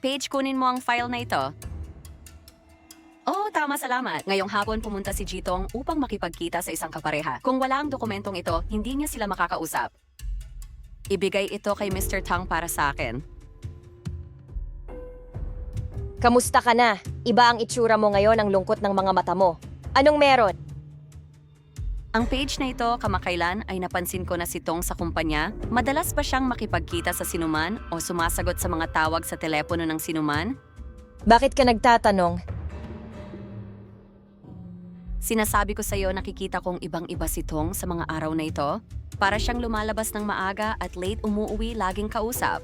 Paige, kunin mo ang file na ito. Oo, tama, salamat. Ngayong hapon pumunta si Jitong upang makipagkita sa isang kapareha. Kung wala ang dokumentong ito, hindi niya sila makakausap. Ibigay ito kay Mr. Tang para sa akin. Kamusta ka na? Iba ang itsura mo ngayon ang lungkot ng mga mata mo. Anong meron? Ang page na ito, kamakailan, ay napansin ko na si Tong sa kumpanya. Madalas ba siyang makipagkita sa sinuman o sumasagot sa mga tawag sa telepono ng sinuman? Bakit ka nagtatanong? Sinasabi ko sa iyo nakikita kong ibang-iba si Tong sa mga araw na ito. Para siyang lumalabas ng maaga at late umuuwi laging kausap.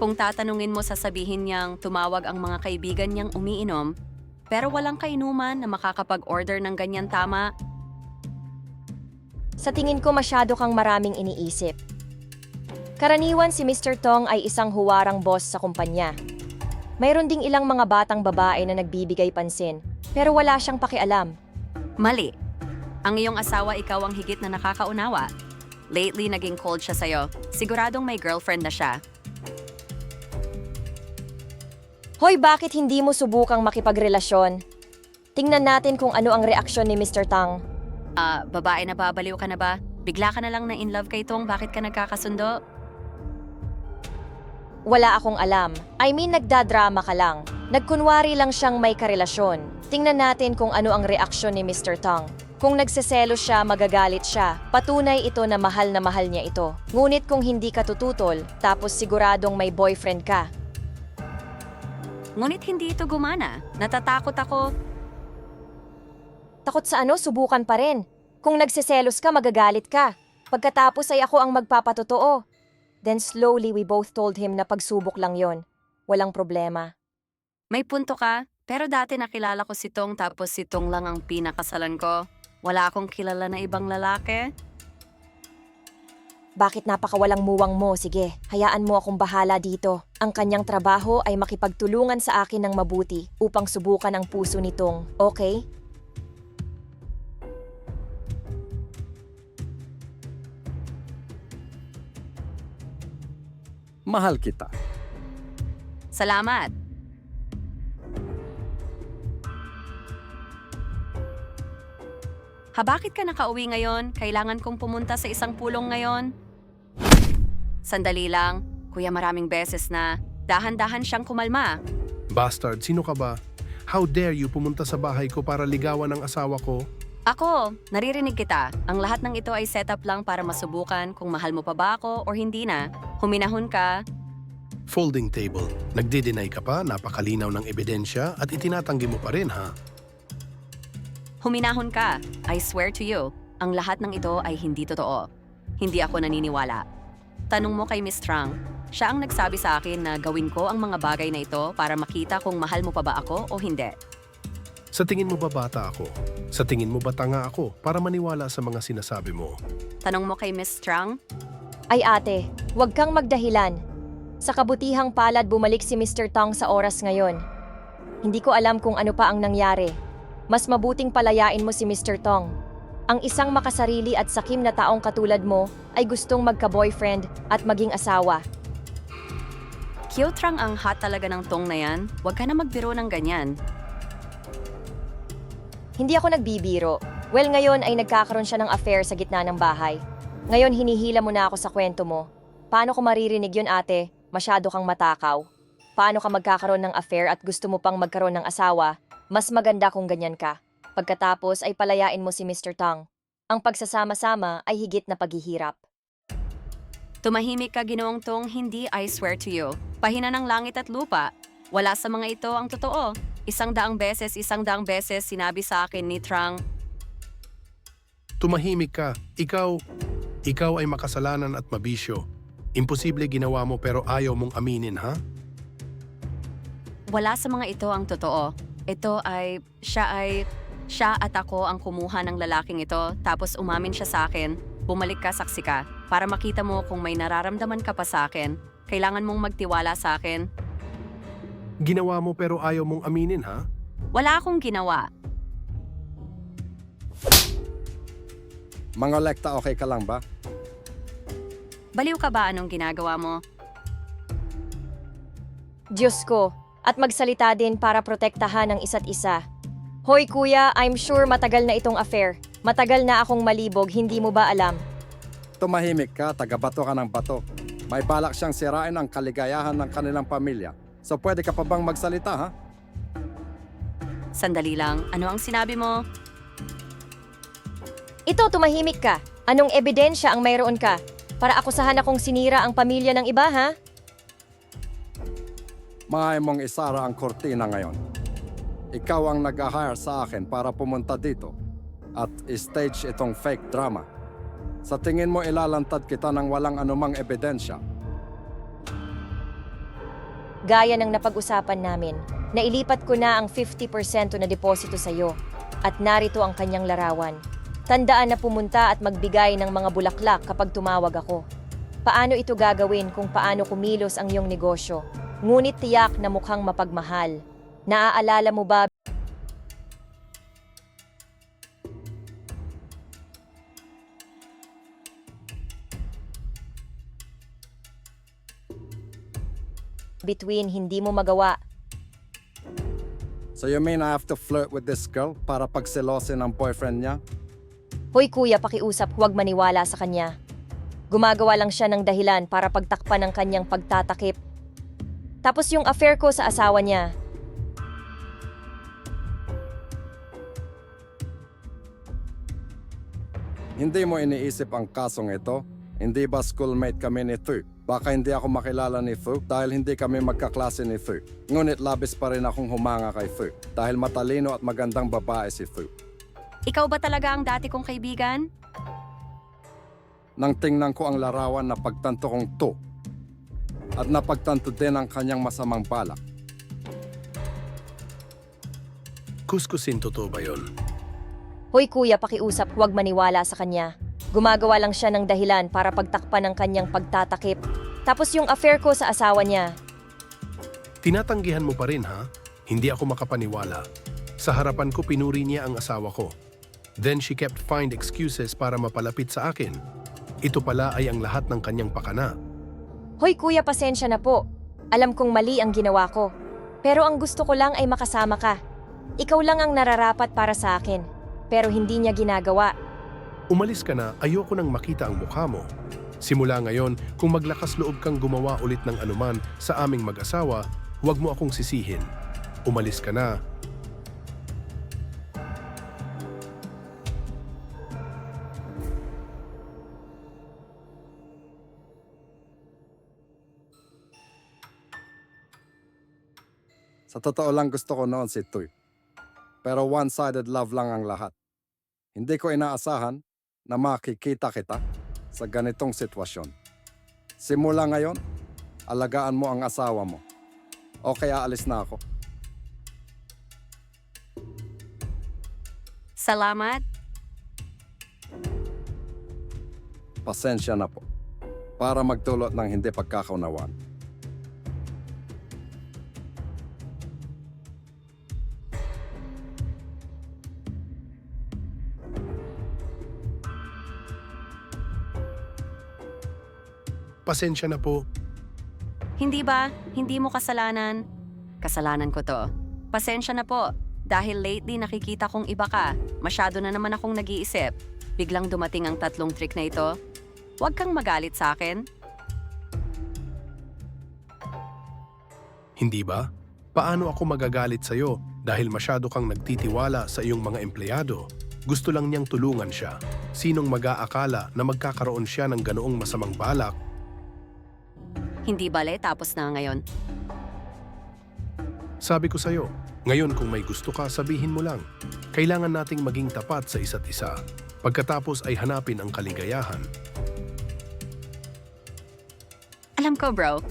Kung tatanungin mo sasabihin niyang tumawag ang mga kaibigan niyang umiinom, pero walang kainuman na makakapag-order ng ganyan tama, Sa tingin ko masyado kang maraming iniisip. Karaniwan si Mr. Tong ay isang huwarang boss sa kumpanya. Mayroon ding ilang mga batang babae na nagbibigay pansin, pero wala siyang pakialam. Mali. Ang iyong asawa ikaw ang higit na nakakaunawa. Lately, naging cold siya sa'yo. Siguradong may girlfriend na siya. Hoy, bakit hindi mo subukang makipagrelasyon? Tingnan natin kung ano ang reaksyon ni Mr. Tang. Ah, babae na babaliw ka na ba? Bigla ka na lang na in love kay Tong, bakit ka nagkakasundo? Wala akong alam. I mean, nagdadrama ka lang. Nagkunwari lang siyang may karelasyon. Tingnan natin kung ano ang reaksyon ni Mr. Tong. Kung nagseselo siya, magagalit siya. Patunay ito na mahal na mahal niya ito. Ngunit kung hindi ka tututol, tapos siguradong may boyfriend ka, Ngunit hindi ito gumana. Natatakot ako. Takot sa ano, subukan pa rin. Kung nagseselos ka, magagalit ka. Pagkatapos ay ako ang magpapatotoo. Then slowly we both told him na pagsubok lang yon. Walang problema. May punto ka, pero dati nakilala ko si Tong tapos si Tong lang ang pinakasalan ko. Wala akong kilala na ibang lalaki. Bakit napakawalang muwang mo? Sige, hayaan mo akong bahala dito. Ang kanyang trabaho ay makipagtulungan sa akin ng mabuti upang subukan ang puso nitong, okay? Mahal kita. Salamat. Ha, bakit ka nakauwi ngayon? Kailangan kong pumunta sa isang pulong ngayon. Sandali lang. Kuya, maraming beses na. Dahan-dahan siyang kumalma. Bastard, sino ka ba? How dare you pumunta sa bahay ko para ligawan ang asawa ko? Ako, naririnig kita. Ang lahat ng ito ay setup lang para masubukan kung mahal mo pa ba ako o hindi na. Huminahon ka. Folding table. Nagdi-deny ka pa, napakalinaw ng ebidensya at itinatanggi mo pa rin ha? Huminahon ka. I swear to you, ang lahat ng ito ay hindi totoo. Hindi ako naniniwala. Tanong mo kay Miss Trang. Siya ang nagsabi sa akin na gawin ko ang mga bagay na ito para makita kung mahal mo pa ba ako o hindi. Sa tingin mo ba bata ako? Sa tingin mo ba tanga ako para maniwala sa mga sinasabi mo? Tanong mo kay Miss Trang. Ay ate, huwag kang magdahilan. Sa kabutihang palad bumalik si Mr. Tong sa oras ngayon. Hindi ko alam kung ano pa ang nangyari. Mas mabuting palayain mo si Mr. Tong. Ang isang makasarili at sakim na taong katulad mo ay gustong magka-boyfriend at maging asawa. Kyotrang ang hot talaga ng tong na yan. Huwag ka na magbiro ng ganyan. Hindi ako nagbibiro. Well, ngayon ay nagkakaroon siya ng affair sa gitna ng bahay. Ngayon hinihila mo na ako sa kwento mo. Paano ko maririnig yun ate? Masyado kang matakaw. Paano ka magkakaroon ng affair at gusto mo pang magkaroon ng asawa? Mas maganda kung ganyan ka. Pagkatapos ay palayain mo si Mr. Tang. Ang pagsasama-sama ay higit na paghihirap. Tumahimik ka ginoong tong hindi I swear to you. Pahina ng langit at lupa. Wala sa mga ito ang totoo. Isang daang beses, isang daang beses sinabi sa akin ni Trang, Tumahimik ka. Ikaw, ikaw ay makasalanan at mabisyo. Imposible ginawa mo pero ayaw mong aminin ha? wala sa mga ito ang totoo. Ito ay, siya ay, siya at ako ang kumuha ng lalaking ito tapos umamin siya sa akin. Bumalik ka, saksi ka, para makita mo kung may nararamdaman ka pa sa akin. Kailangan mong magtiwala sa akin. Ginawa mo pero ayaw mong aminin ha? Wala akong ginawa. Mga lekta, okay ka lang ba? Baliw ka ba anong ginagawa mo? Diyos ko, At magsalita din para protektahan ang isa't isa. Hoy kuya, I'm sure matagal na itong affair. Matagal na akong malibog, hindi mo ba alam? Tumahimik ka, tagabato ka ng bato. May balak siyang sirain ang kaligayahan ng kanilang pamilya. So pwede ka pa bang magsalita ha? Sandali lang, ano ang sinabi mo? Ito, tumahimik ka. Anong ebidensya ang mayroon ka? Para akusahan akong sinira ang pamilya ng iba, ha? Maay mong isara ang kortina ngayon. Ikaw ang nag-hire sa akin para pumunta dito at stage itong fake drama. Sa tingin mo ilalantad kita ng walang anumang ebidensya. Gaya ng napag-usapan namin, nailipat ko na ang 50% na deposito sa iyo at narito ang kanyang larawan. Tandaan na pumunta at magbigay ng mga bulaklak kapag tumawag ako. Paano ito gagawin kung paano kumilos ang iyong negosyo? Ngunit tiyak na mukhang mapagmahal. Naaalala mo ba between hindi mo magawa So you mean I have to flirt with this girl para pagselosin ang boyfriend niya? Hoy kuya, pakiusap, huwag maniwala sa kanya. Gumagawa lang siya ng dahilan para pagtakpan ng kanyang pagtatakip. Tapos yung affair ko sa asawa niya. Hindi mo iniisip ang kasong ito? Hindi ba schoolmate kami ni Thu? Baka hindi ako makilala ni Thu dahil hindi kami magkaklase ni Thu. Ngunit labis pa rin akong humanga kay Thu dahil matalino at magandang babae si Thu. Ikaw ba talaga ang dati kong kaibigan? Nang tingnan ko ang larawan na pagtanto kong to at napagtanto din ang kanyang masamang balak. Kuskusin totoo ba yun? Hoy kuya, pakiusap, huwag maniwala sa kanya. Gumagawa lang siya ng dahilan para pagtakpan ng kanyang pagtatakip. Tapos yung affair ko sa asawa niya. Tinatanggihan mo pa rin ha? Hindi ako makapaniwala. Sa harapan ko pinuri niya ang asawa ko. Then she kept find excuses para mapalapit sa akin. Ito pala ay ang lahat ng kanyang pakana. Hoy kuya, pasensya na po. Alam kong mali ang ginawa ko. Pero ang gusto ko lang ay makasama ka. Ikaw lang ang nararapat para sa akin. Pero hindi niya ginagawa. Umalis ka na, ayoko nang makita ang mukha mo. Simula ngayon, kung maglakas loob kang gumawa ulit ng anuman sa aming mag-asawa, huwag mo akong sisihin. Umalis ka na. Sa totoo lang gusto ko noon si Tuy. Pero one-sided love lang ang lahat. Hindi ko inaasahan na makikita kita sa ganitong sitwasyon. Simula ngayon, alagaan mo ang asawa mo. O kaya alis na ako. Salamat. Pasensya na po. Para magdulot ng hindi pagkakaunawaan. Pasensya na po. Hindi ba? Hindi mo kasalanan? Kasalanan ko to. Pasensya na po. Dahil lately nakikita kong iba ka. Masyado na naman akong nag-iisip. Biglang dumating ang tatlong trick na ito. Huwag kang magalit sa akin. Hindi ba? Paano ako magagalit sa'yo dahil masyado kang nagtitiwala sa iyong mga empleyado? Gusto lang niyang tulungan siya. Sinong mag-aakala na magkakaroon siya ng ganoong masamang balak? Hindi bale, tapos na ngayon. Sabi ko sa'yo, ngayon kung may gusto ka, sabihin mo lang. Kailangan nating maging tapat sa isa't isa. Pagkatapos ay hanapin ang kaligayahan. Alam ko bro,